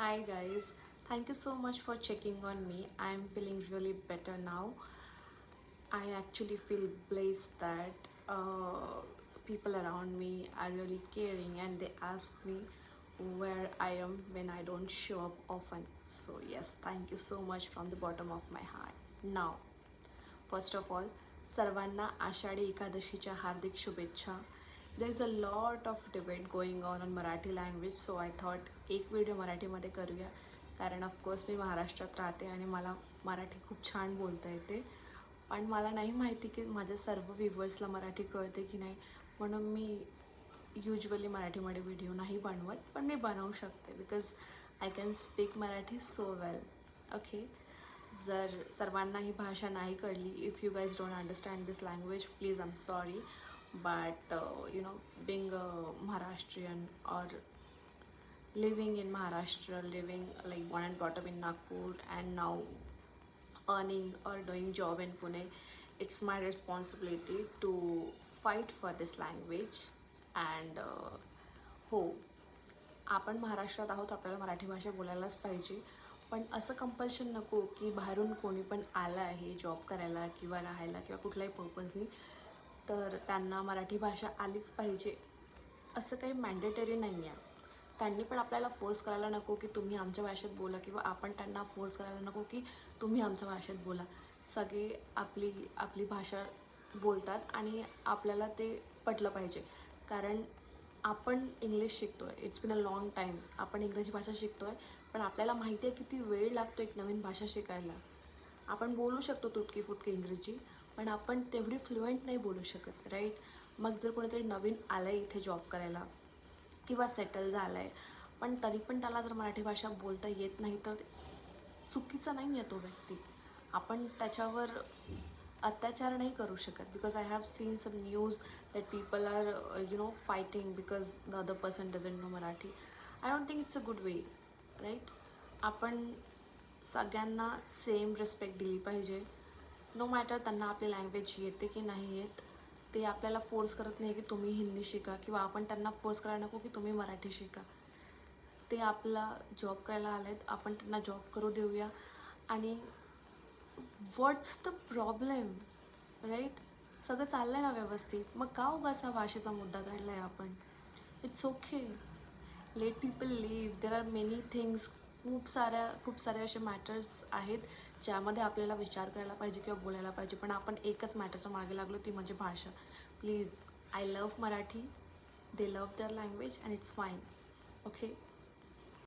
Hi guys, thank you so much for checking on me. I am feeling really better now. I actually feel blessed that uh, people around me are really caring and they ask me where I am when I don't show up often. So, yes, thank you so much from the bottom of my heart. Now, first of all सर्वांना आषाढी एकादशीच्या हार्दिक शुभेच्छा there is a lot of debate going on on Marathi language so I thought एक video मराठीमध्ये करूया. कारण of course मी महाराष्ट्रात राहते आणि मला मराठी खूप छान बोलता येते. पण मला नाही माहिती की माझ्या सर्व व्ह्युअर्सला मराठी कळते की नाही. म्हणून मी युजली मराठीमध्ये व्हिडिओ नाही बनवत पण मी बनवू शकते because I can speak Marathi so well okay जर सर्वांना ही भाषा नाही कळली if you guys don't understand this language please I am sorry but uh, you know being a Maharashtrian or living in Maharashtra, living like born and brought up in Nagpur, and now earning or doing job in Pune, it's my responsibility to fight for this language. And uh, हो आपण महाराष्ट्रात आहोत आपल्याला मराठी भाषा बोलायलाच पाहिजे पण असं compulsion नको की बाहेरून कोणी पण आलं आहे जॉब करायला किंवा राहायला किंवा कुठल्याही पर्पजनी तर त्यांना मराठी भाषा आलीच पाहिजे. असं काही मॅन्डेटरी नाही आहे त्यांनी पण आपल्याला फोर्स करायला नको की तुम्ही आमच्या भाषेत बोला किंवा आपण त्यांना फोर्स करायला नको की तुम्ही आमच्या भाषेत बोला. सगळे आपली आपली भाषा बोलतात आणि आपल्याला ते पटलं पाहिजे. कारण आपण इंग्लिश शिकतो आहे it's been a long time आपण इंग्रजी भाषा शिकतो आहे पण आपल्याला माहिती आहे किती वेळ लागतो एक नवीन भाषा शिकायला. आपण बोलू शकतो तुटकी फुटकी इंग्रजी. पण आपण तेवढी फ्लुएंट नाही बोलू शकत राईट मग जर कोणीतरी नवीन आलं आहे इथे जॉब करायला किंवा सेटल झालं आहे पण तरी पण त्याला जर मराठी भाषा बोलता येत नाही तर चुकीचा नाही आहे तो व्यक्ती. आपण त्याच्यावर अत्याचार नाही करू शकत because I have seen some news that people are you know fighting because the other person doesn't know Marathi I don't think it's a good way right आपण सगळ्यांना सेम रिस्पेक्ट दिली पाहिजे. नो मॅटर त्यांना आपली language येते की नाही येत ते आपल्याला फोर्स करत नाही की तुम्ही हिंदी शिका किंवा आपण त्यांना फोर्स करायला नको की तुम्ही मराठी शिका. ते आपला जॉब करायला आले आहेत आपण त्यांना जॉब करू देऊया. आणि व्हॉट्स द प्रॉब्लेम राईट सगळं चाललं आहे ना व्यवस्थित. मग का उगा असा भाषेचा मुद्दा काढला आहे आपण? It's okay let people live there are many things खूप साऱ्या खूप सारे असे मॅटर्स आहेत ज्यामध्ये आपल्याला विचार करायला पाहिजे किंवा बोलायला पाहिजे पण आपण एकच मॅटरच्या मागे लागलो ती म्हणजे भाषा. Please I love Marathi. They love their language and it's fine okay